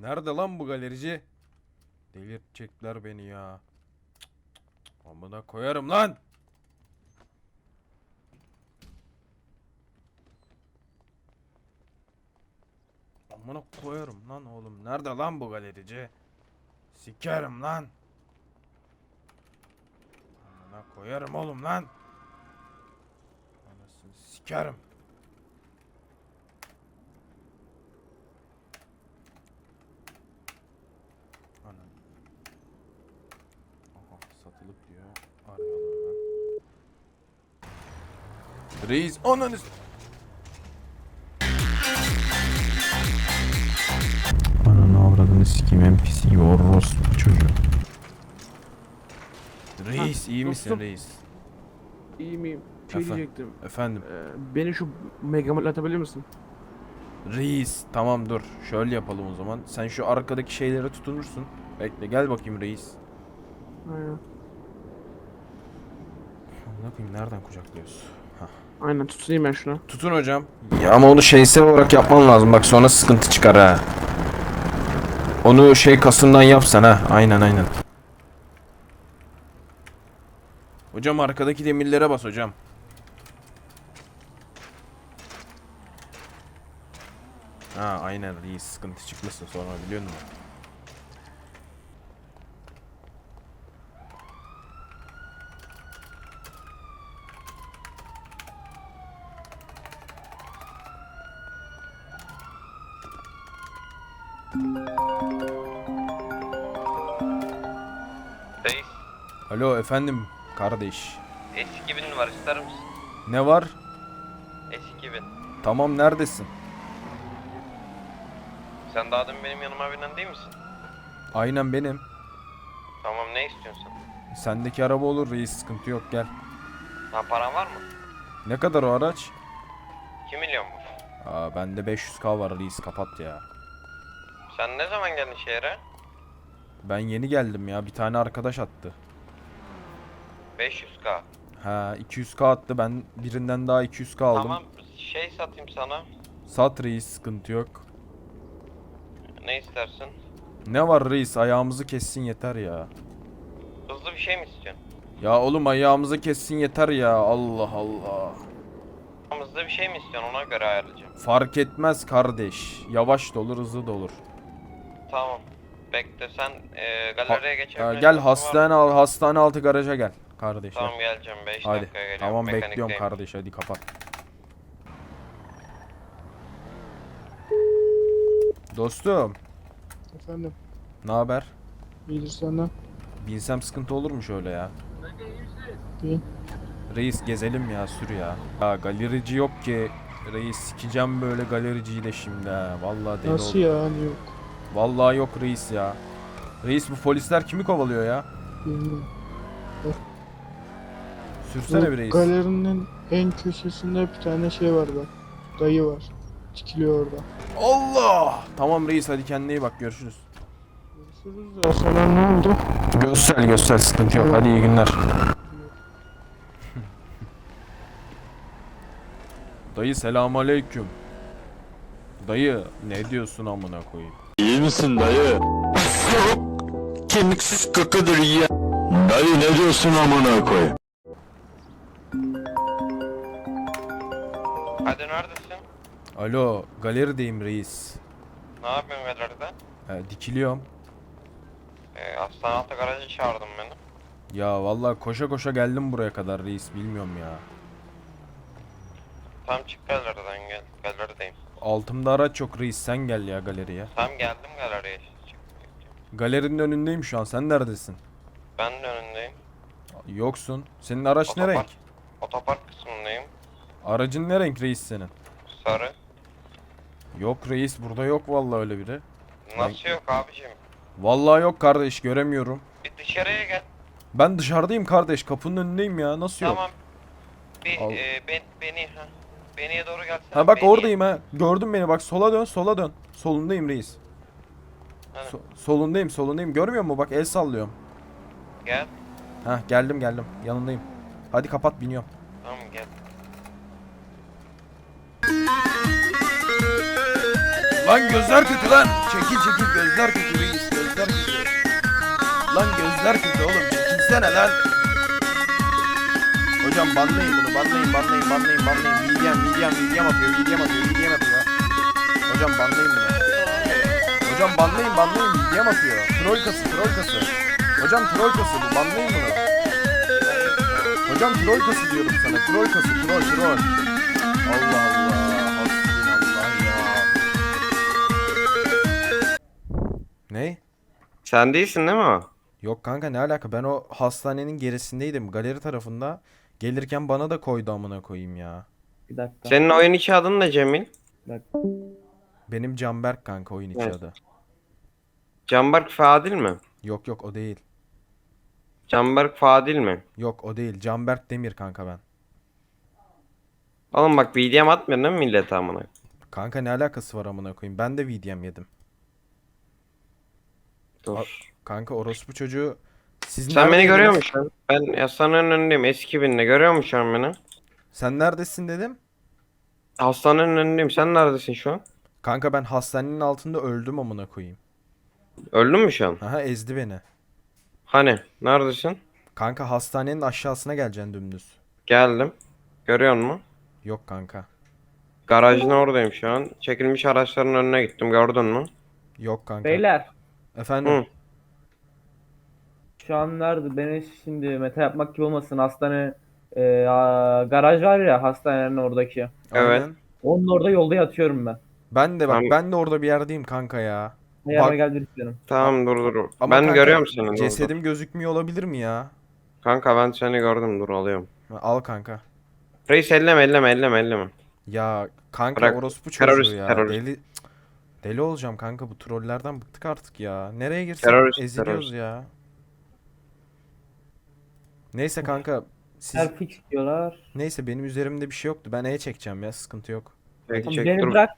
Nerede lan bu galerici? Delirtecekler beni ya. Amına koyarım lan. Amına koyarım lan oğlum. Nerede lan bu galerici? Sikerim lan. Amına koyarım oğlum lan. Anasını sikerim. Reis s- Ananı avradını sikeyim NPC gibi orospu çocuğu. Reis iyi misin dostum. reis? İyi miyim? Şey Efendim? diyecektim. Efendim. Ee, beni şu Megamart'la atabilir misin? Reis tamam dur şöyle yapalım o zaman. Sen şu arkadaki şeylere tutunursun. Bekle gel bakayım reis. Aynen. Ne yapayım nereden kucaklıyoruz? Hah. Aynen tutunayım ben şuna. Tutun hocam. Ya ama onu şeysel olarak yapman lazım bak sonra sıkıntı çıkar ha. Onu şey kasından yapsan ha. Aynen aynen. Hocam arkadaki demirlere bas hocam. Ha aynen reis sıkıntı çıkmasın sonra biliyor musun? Reis, Alo efendim kardeş. S2000 var ister misin? Ne var? S2000. Tamam neredesin? Sen daha demin benim yanıma binen değil misin? Aynen benim. Tamam ne istiyorsun sen? Sendeki araba olur reis sıkıntı yok gel. Ha paran var mı? Ne kadar o araç? 2 milyon mu? Aa bende 500k var reis kapat ya. Sen ne zaman geldin şehre? Ben yeni geldim ya bir tane arkadaş attı. 500k. Ha 200k attı ben birinden daha 200k aldım. Tamam şey satayım sana. Sat reis sıkıntı yok. Ne istersin? Ne var reis ayağımızı kessin yeter ya. Hızlı bir şey mi istiyorsun? Ya oğlum ayağımızı kessin yeter ya Allah Allah. Hızlı bir şey mi istiyorsun ona göre ayarlayacağım. Fark etmez kardeş. Yavaş da olur hızlı da olur. Tamam. Bekle sen e, galeriye Ha, geçebilirsin. gel hastane al hastane altı garaja gel kardeş. Tamam geleceğim 5 Hadi. dakikaya geliyorum. Tamam bekliyorum Mekanikteyim. kardeş hadi kapat. Dostum, Efendim, ne haber? iyidir senden. Binsem sıkıntı olur mu şöyle ya? Bin. Reis gezelim ya sür ya. Ya galerici yok ki. Reis sikeceğim böyle galericiyi de şimdi ha. Vallahi deli Nasıl oldum. ya? Hani yok. Vallahi yok reis ya. Reis bu polisler kimi kovalıyor ya? Bilmiyorum. Sürsene bir reis. galerinin en köşesinde bir tane şey var bak. Dayı var. Dikiliyor orada. Allah! Tamam reis hadi kendine iyi bak görüşürüz. Görüşürüz ya. Sana ne oldu? Göster göster sıkıntı yok. Hadi iyi günler. Dayı selamünaleyküm. Dayı ne diyorsun amına koyayım? İyi misin dayı? Kemiksiz kakıdır ya. Dayı ne diyorsun amına koy? Hadi neredesin? Alo galerideyim reis. Ne yapıyorsun galeride? He, dikiliyorum. E, hastane altı garajı çağırdım beni. Ya vallahi koşa koşa geldim buraya kadar reis bilmiyorum ya. Tam çık galeriden gel. Galerideyim. Altımda araç yok reis sen gel ya galeriye. Tam geldim galeriye. Çık. Galerinin önündeyim şu an sen neredesin? Ben de önündeyim. Yoksun. Senin araç ne Otopark- renk? Otopark kısmındayım. Aracın ne renk reis senin? Sarı. Yok reis burada yok vallahi öyle biri. Nasıl yok abicim? Vallahi yok kardeş göremiyorum. Bir dışarıya gel. Ben dışarıdayım kardeş kapının önündeyim ya nasıl yok? Tamam. Bir Al. e, ben, beni ha. Beniye doğru gelsene. Ha bak Beniye. oradayım ha. Gördün beni bak sola dön sola dön. Solundayım reis. Hani? So- solundayım solundayım görmüyor musun bak el sallıyorum. Gel. Ha geldim geldim yanındayım. Hadi kapat biniyorum. Tamam gel. Lan gözler kötü lan. Çekil çekil gözler kötü reis gözler kötü. Lan gözler kötü oğlum çekilsene lan. Hocam banlayın bunu banlayın banlayın banlayın banlayın. VDM VDM VDM atıyor VDM atıyor VDM atıyor. Hocam banlayın bunu. Hocam banlayın banlayın VDM atıyor. Troll kası troll kası. Hocam troll kası bu banlayın bunu. Hocam troll kası diyorum sana troll kası troll troll. Allah Allah ya. Ne? Sen değilsin değil mi o? Yok kanka ne alaka ben o hastanenin gerisindeydim galeri tarafında. Gelirken bana da koydu amına koyayım ya. Bir dakika. Senin oyun içi adın ne Cemil? Benim Canberk kanka oyun içi Evet. adı. Canberk Fadil mi? Yok yok o değil. Canberk Fadil mi? Yok o değil. Canberk Demir kanka ben. Oğlum bak VDM atmıyorsun değil mi millete amına? Kanka ne alakası var amına koyayım? Ben de VDM yedim. Dur. Kanka orospu çocuğu siz Sen beni görüyor musun? Ben hastanenin önündeyim eski binle görüyor musun şu an beni? Sen neredesin dedim. Hastanenin önündeyim sen neredesin şu an? Kanka ben hastanenin altında öldüm amına koyayım. Öldün mü şu an? Aha ezdi beni. Hani neredesin? Kanka hastanenin aşağısına geleceksin dümdüz. Geldim. Görüyor musun? Yok kanka. Garajın oradayım şu an. Çekilmiş araçların önüne gittim gördün mü? Yok kanka. Beyler Efendim. Hı. Şu an nerede? Beni şimdi meta yapmak gibi olmasın. Hastane e, a- garaj var ya hastanenin oradaki. Evet. Onun orada yolda yatıyorum ben. Ben de bak Tamam. ben de orada bir yerdeyim kanka ya. Ayağıma Bak- geldi istedim. Tamam dur dur. Ama ben kanka, görüyorum seni. dur, dur. Cesedim gözükmüyor olabilir mi ya? Kanka ben seni gördüm dur alıyorum. Al kanka. Reis elleme elleme elleme elleme. Ya kanka Bırak, orospu çocuğu terörist, ya. terörist. Deli Cık, Deli olacağım kanka bu trollerden bıktık artık ya. Nereye girsek Terörist, eziliyoruz terörist. ya. Neyse kanka siz... Perfix diyorlar. Neyse benim üzerimde bir şey yoktu. Ben E çekeceğim ya sıkıntı yok. Çek, çek, beni dur. bırak.